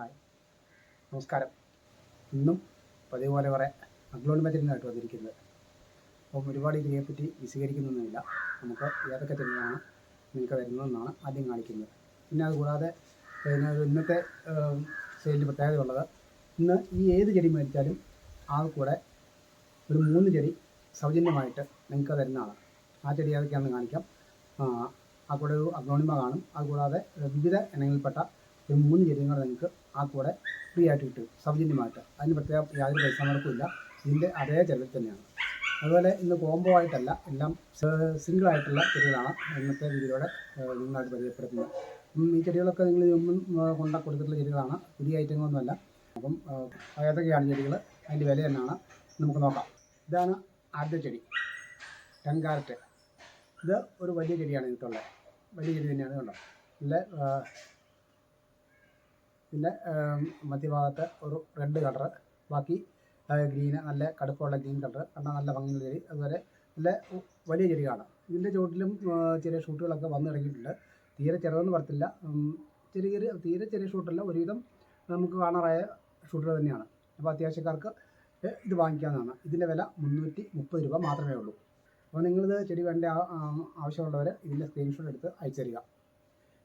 Hi. നമസ്കാരം. ഇന്നും പതിവ് പോലെ കുറേ അഗ്ലോണിമെറ്റിനായിട്ട് വന്നിരിക്കുന്നത്. അപ്പം ഒരുപാട് ഇതിനെപ്പറ്റി വിശദീകരിക്കുന്നൊന്നുമില്ല. നമുക്ക് ഏതൊക്കെ ചെടികളാണ് നിങ്ങൾക്ക് വരുന്നതെന്നാണ് ആദ്യം കാണിക്കുന്നത്. പിന്നെ അതുകൂടാതെ ഇന്നത്തെ സെയിലിന്റെ പ്രത്യേകത ഉള്ളത് ഇന്ന് ഈ ഏത് ചെടി മേടിച്ചാലും ആ കൂടെ ഒരു മൂന്ന് ചെടി സൗജന്യമായിട്ട് നിങ്ങൾക്ക് തരുന്നതാണ് ആ ചെടി ഏതൊക്കെയാണെന്ന് കാണിക്കാം. ആ, ആ കൂടെ ഒരു അഗ്നോണിമ കാണും. അതുകൂടാതെ വിവിധ ഇനങ്ങളിൽപ്പെട്ട ഒരു മൂന്ന് ചെടിയും കൂടെ നിങ്ങൾക്ക് ആ കൂടെ ഫ്രീ ആയിട്ട് കിട്ടും സൗജന്യമായിട്ട് അതിന് പ്രത്യേക യാതൊരു പൈസ മുടക്കില്ല ഇതിന്റെ അതേ ചെലവിൽ തന്നെയാണ്. അതുപോലെ ഇന്ന് കോംബോ ആയിട്ടല്ല എല്ലാം സിംഗിൾ ആയിട്ടുള്ള ചെടികളാണ് ഇന്നത്തെ വീഡിയോയുടെ നിങ്ങളായിട്ട് പരിചയപ്പെടുത്തുന്നത്. ഈ ചെടികളൊക്കെ നിങ്ങൾ മുമ്പ് കൊണ്ട കൊടുത്തിട്ടുള്ള ചെടികളാണ്. പുതിയ ഐറ്റങ്ങളൊന്നുമല്ല അപ്പം ഏതൊക്കെയാണ് ചെടികൾ അതിന്റെ വില എന്നാണ് നമുക്ക് നോക്കാം. ഇതാണ് ആദ്യ ചെടി. ടെൻകാരറ്റ് ഇത് ഒരു വലിയ ചെടിയാണ് ഇതിട്ടുള്ളത്. വലിയ ചെടി തന്നെയാണ് കണ്ടോ നല്ല പിന്നെ മധ്യഭാഗത്ത് ഒരു റെഡ് കളർ ബാക്കി ഗ്രീന് നല്ല കടുപ്പമുള്ള ഗ്രീൻ കളർ കണ്ടാൽ നല്ല ഭംഗിയുള്ള ചെടി അതുപോലെ നല്ല വലിയ ചെടിയാണ് ഇതിന്റെ ചുവട്ടിലും ചെറിയ ഷൂട്ടുകളൊക്കെ വന്നു തുടങ്ങിയിട്ടുണ്ട് തീരെ ചെറുതെന്ന് പറത്തില്ല ചെറിയ ചെറിയ തീരെ ചെറിയ ഷൂട്ടല്ല ഒരുവിധം നമുക്ക് കാണാറായ ഷൂട്ടുകൾ തന്നെയാണ്. അപ്പോൾ അത്യാവശ്യക്കാർക്ക് ഇത് വാങ്ങിക്കാവുന്നതാണ്. ഇതിന്റെ വില മുന്നൂറ്റി മുപ്പത് രൂപ മാത്രമേ ഉള്ളൂ. അപ്പോൾ നിങ്ങളിത് ചെടി വേണ്ട ആവശ്യമുള്ളവർ ഇതിന്റെ സ്ക്രീൻഷോട്ട് എടുത്ത് അയച്ചു തരിക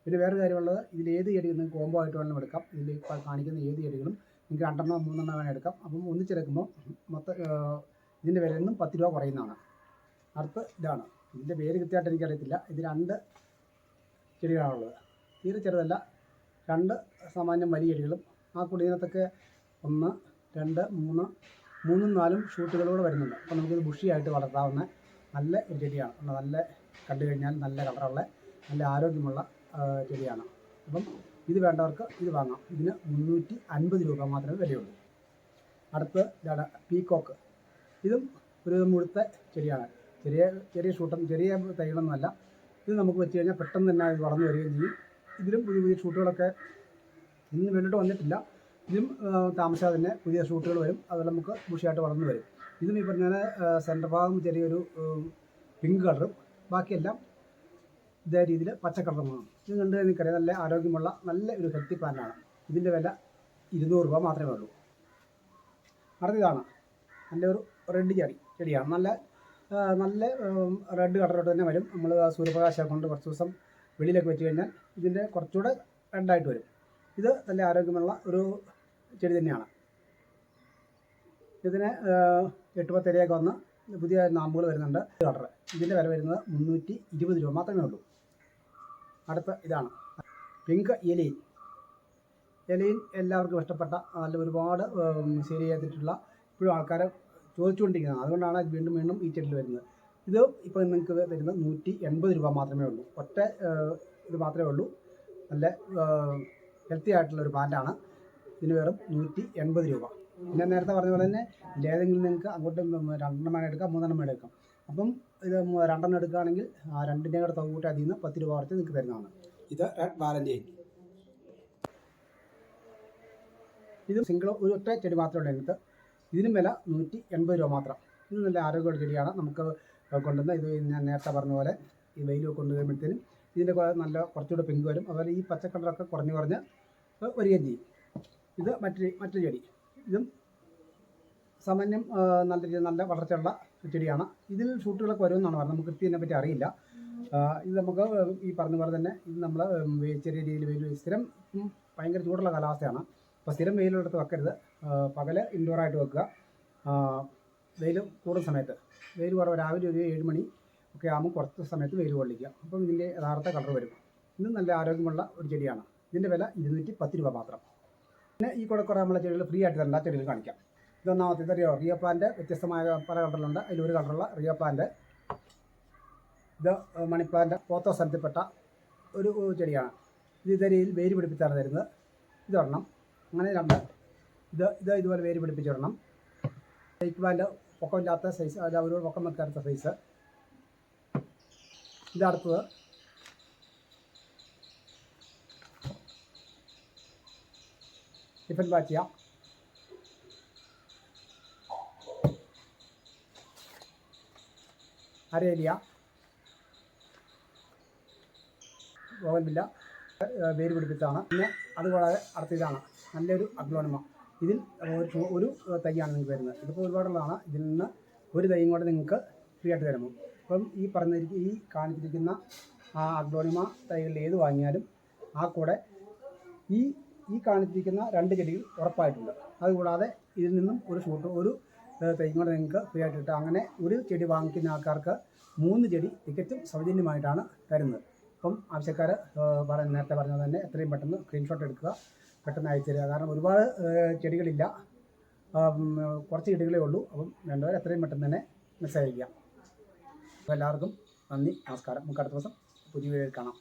പിന്നെ വേറെ കാര്യമുള്ളത് ഇതിൽ ഏത് ചെടി നിങ്ങൾക്ക് കോമ്പോ ആയിട്ട് വേണം എടുക്കാം. ഇതിൽ കാണിക്കുന്ന ഏത് ചെടികളും നിങ്ങൾക്ക് രണ്ടെണ്ണോ മൂന്നെണ്ണോ വേണം എടുക്കാം. അപ്പം ഒന്നിച്ചെടുക്കുമ്പോൾ മൊത്തം ഇതിന്റെ വില നിന്നും പത്ത് രൂപ കുറയുന്നതാണ്. അടുത്ത് ഇതാണ്. ഇതിന്റെ പേര് കൃത്യമായിട്ട് എനിക്കറിയത്തില്ല. ഇത് രണ്ട് ചെടികളാണുള്ളത്. തീരെ ചെറുതല്ല. രണ്ട് സാമാന്യം വലിയ ചെടികളും ആ കുടീനത്തൊക്കെ ഒന്ന് രണ്ട് മൂന്ന് മൂന്നും നാലും ഷൂട്ടുകളൂടെ വരുന്നുണ്ട്. അപ്പോൾ നമുക്കിത് ബുഷിയായിട്ട് വളർത്താവുന്ന നല്ല ഒരു ചെടിയാണ്. നല്ല കണ്ടു കഴിഞ്ഞാൽ നല്ല കളറുള്ള നല്ല ആരോഗ്യമുള്ള ചെടിയാണ് അപ്പം ഇത് വേണ്ടവർക്ക് ഇത് വാങ്ങാം. ഇതിന് മുന്നൂറ്റി അൻപത് രൂപ മാത്രമേ വിലയുള്ളൂ. അടുത്ത് ഇതാണ് പീക്കോക്ക് ഇതും ഒരു മുഴുത്ത ചെടിയാണ്. ചെറിയ ചെറിയ ഷൂട്ടം ചെറിയ തൈകളൊന്നുമല്ല. ഇത് നമുക്ക് വെച്ച് കഴിഞ്ഞാൽ പെട്ടെന്ന് തന്നെ ഇത് വളർന്നു വരികയും ചെയ്യും. ഇതിലും പുതിയ പുതിയ ഷൂട്ടുകളൊക്കെ ഇന്ന് വേണ്ടിയിട്ട് വന്നിട്ടില്ല. ഇതിലും താമസിയാതെ തന്നെ പുതിയ ഷൂട്ടുകൾ വരും. അതുപോലെ നമുക്ക് ബുഷിയായിട്ട് വളർന്നു വരും. ഇതും ഈ പറഞ്ഞ സെന്റർ ഭാഗം ചെറിയൊരു പിങ്ക് കളറും. ബാക്കിയെല്ലാം ഇതേ രീതിയിൽ പച്ച കളറുമാണ് ഇത് കണ്ടു നിൽക്കറിയാം നല്ല ആരോഗ്യമുള്ള നല്ല ഒരു ഹെൽത്തി പ്ലാന്റാണ് ഇതിന്റെ വില ഇരുന്നൂറ് രൂപ മാത്രമേ ഉള്ളൂ. അടുത്തതാണ് നല്ല ഒരു റെഡ് ചെടി ചെടിയാണ്. നല്ല നല്ല റെഡ് കളറോട്ട് തന്നെ വരും. നമ്മൾ സൂര്യപ്രകാശം കൊണ്ട് കുറച്ച് ദിവസം വെളിയിലൊക്കെ വെച്ച് കഴിഞ്ഞാൽ ഇതിന്റെ കുറച്ചുകൂടെ റെഡായിട്ട് വരും. ഇത് നല്ല ആരോഗ്യമുള്ള ഒരു ചെടി തന്നെയാണ്. ഇതിന് എട്ട് പത്ത് ഇലയൊക്കെ വന്ന് പുതിയ നാമ്പുകൾ വരുന്നുണ്ട്. കളർ ഇതിന്റെ വില വരുന്നത് മുന്നൂറ്റി ഇരുപത് രൂപ മാത്രമേ ഉള്ളൂ. അടുത്ത ഇതാണ്. Pink Eileen. എലീൻ എല്ലാവർക്കും ഇഷ്ടപ്പെട്ട നല്ല ഒരുപാട് ശരി ചെയ്തിട്ടുള്ള ഇപ്പോഴും ആൾക്കാർ ചോദിച്ചുകൊണ്ടിരിക്കുന്നത്. അതുകൊണ്ടാണ് വീണ്ടും വീണ്ടും ഈ ചെടിയിൽ വരുന്നത്. ഇത് ഇപ്പോൾ നിങ്ങൾക്ക് വരുന്നത് നൂറ്റി എൺപത് രൂപ മാത്രമേ ഉള്ളൂ. ഒറ്റ ഇത് മാത്രമേ ഉള്ളൂ. നല്ല ഹെൽത്തി ആയിട്ടുള്ള ഒരു പ്ലാന്റാണ് ഇതിന് വെറും നൂറ്റി എൺപത് രൂപ. പിന്നെ നേരത്തെ പറഞ്ഞ പോലെ തന്നെ ഇതിലേതെങ്കിലും നിങ്ങൾക്ക് അങ്ങോട്ട് രണ്ടെണ്ണം വേണം എടുക്കാം മൂന്നെണ്ണം വേണം എടുക്കാം. അപ്പം ഇത് രണ്ടെണ്ണം എടുക്കുകയാണെങ്കിൽ ആ രണ്ടിന്റെ കൂടെ തുക കൂട്ടി അതിൽ നിന്ന് പത്ത് രൂപ കുറച്ച് നിങ്ങൾക്ക് തരുന്നതാണ്. ഇത് റെഡ് വാലന്റൈൻ ഇത് സിംഗിൾ ഒരു ഒറ്റ ചെടി മാത്രമേ ഉള്ളൂ ഇതിനകത്ത് ഇതിനും വില നൂറ്റി എൺപത് രൂപ മാത്രം. ഇത് നല്ല ആരോഗ്യമുള്ള ചെടിയാണ്. നമുക്ക് കൊണ്ടുവന്ന് ഇത് ഞാൻ നേരത്തെ പറഞ്ഞ പോലെ ഈ വെയിൽ കൊണ്ടുവരുമ്പോഴത്തേനും ഇതിന്റെ നല്ല കുറച്ചുകൂടെ പിങ്ക് വരും. അതുപോലെ ഈ പച്ച കളറൊക്കെ കുറഞ്ഞ് കുറഞ്ഞ് വരികയും ചെയ്യും. ഇത് മറ്റൊരു മറ്റൊരു ചെടി. ഇതും സാമാന്യം നല്ല രീതിയിൽ നല്ല വളർച്ചയുള്ള ചെടിയാണ്. ഇതിൽ ഷൂട്ടുകളൊക്കെ വരുമെന്നാണ് പറഞ്ഞത്. നമുക്ക് കൃത്യം പറ്റി അറിയില്ല. ഇത് നമുക്ക് ഈ പറഞ്ഞ പോലെ തന്നെ ഇത് നമ്മൾ ചെറിയ രീതിയിൽ വെയിൽ സ്ഥിരം ഭയങ്കര ചൂടുള്ള കാലാവസ്ഥയാണ്. അപ്പോൾ സ്ഥിരം വെയിലെടുത്ത് വെക്കരുത്. പകൽ ഇൻഡോറായിട്ട് വെക്കുക. വെയിൽ കൂടുന്ന സമയത്ത്. വെയിൽ കുറവ് രാവിലെ ഒരു ഏഴ് മണി ഒക്കെ ആകുമ്പോൾ കുറച്ച് സമയത്ത് വെയിൽ കൊള്ളിക്കുക. അപ്പം ഇതിന്റെ യഥാർത്ഥ കളർ വരും. ഇത് നല്ല ആരോഗ്യമുള്ള ഒരു ചെടിയാണ്. ഇതിന്റെ വില ഇരുന്നൂറ്റി പത്ത് രൂപ മാത്രം. പിന്നെ ഈ കൂടെ കുറേ നമ്മളെ ചെടികൾ ഫ്രീ ആയിട്ട് തരണ്ട. ചെടികൾ കാണിക്കാം. ഇതൊന്നാമത്തെ റിയോ റിയോ പ്ലാന്റ് വ്യത്യസ്തമായ പല കളറിലുണ്ട് അതിൽ ഒരു കളറുള്ള റിയോ പ്ലാന്റ് ഇത് മണി പ്ലാന്റ് പോത്തോ സ്ഥലത്തിൽപ്പെട്ട ഒരു ചെടിയാണ്. ഇത് ഇതേ രീതിയിൽ വേര് പിടിപ്പിച്ചാണ് തരുന്നത്. ഇതൊരെണ്ണം അങ്ങനെ രണ്ട്. ഇത് ഇത് ഇതുപോലെ വേര് പിടിപ്പിച്ചിടണം ലൈക്ക് പ്ലാന്റ് പൊക്കമില്ലാത്ത സൈസ് അല്ല ഒരു പൊക്കം വെക്കാത്ത സൈസ് ഇതടുത്തത് ടിഫൻ ബാച്ചിയ അരേലിയ ബോഗൻവില്ല വേര് പിടിപ്പിച്ചതാണ്. പിന്നെ അതുകൂടാതെ ഇതാണ് നല്ലൊരു അഗ്ലോണിമ ഇതിൽ ഒരു ഒരു തൈയാണ് നിങ്ങൾക്ക് വരുന്നത് ഇതിപ്പോൾ ഒരുപാടുള്ളതാണ്. ഇതിൽ നിന്ന് ഒരു തൈയും കൂടെ നിങ്ങൾക്ക് ഫ്രീ ആയിട്ട് തരുന്നു അപ്പം ഈ പറഞ്ഞ ഈ കാണിച്ചിരിക്കുന്ന ആ അഗ്ലോണിമ തൈകളിൽ ഏത് വാങ്ങിയാലും ആ കൂടെ ഈ ഈ കാണിച്ചിരിക്കുന്ന രണ്ട് ചെടികൾ ഉറപ്പായിട്ടുണ്ട്. അതുകൂടാതെ ഇതിൽ നിന്നും ഒരു ഷൂട്ട് ഒരു തൈയും നിങ്ങൾക്ക് ഫ്രീ ആയിട്ട് കിട്ടും. അങ്ങനെ ഒരു ചെടി വാങ്ങിക്കുന്ന ആൾക്കാർക്ക് മൂന്ന് ചെടി തികച്ചും സൗജന്യമായിട്ടാണ് തരുന്നത്. അപ്പം ആവശ്യക്കാർ പറഞ്ഞ നേരത്തെ പറഞ്ഞത് തന്നെ എത്രയും പെട്ടെന്ന് സ്ക്രീൻഷോട്ട് എടുക്കുക പെട്ടെന്ന് അയച്ചു തരിക. കാരണം ഒരുപാട് ചെടികളില്ല. കുറച്ച് ചെടികളേ ഉള്ളൂ. അപ്പം വേണ്ടവർ എത്രയും പെട്ടെന്ന് തന്നെ മെസ്സേജ് അയക്കുക എല്ലാവർക്കും നന്ദി നമസ്കാരം. നമുക്ക് അടുത്ത ദിവസം പുതിയ വീഡിയോയിൽ കാണാം.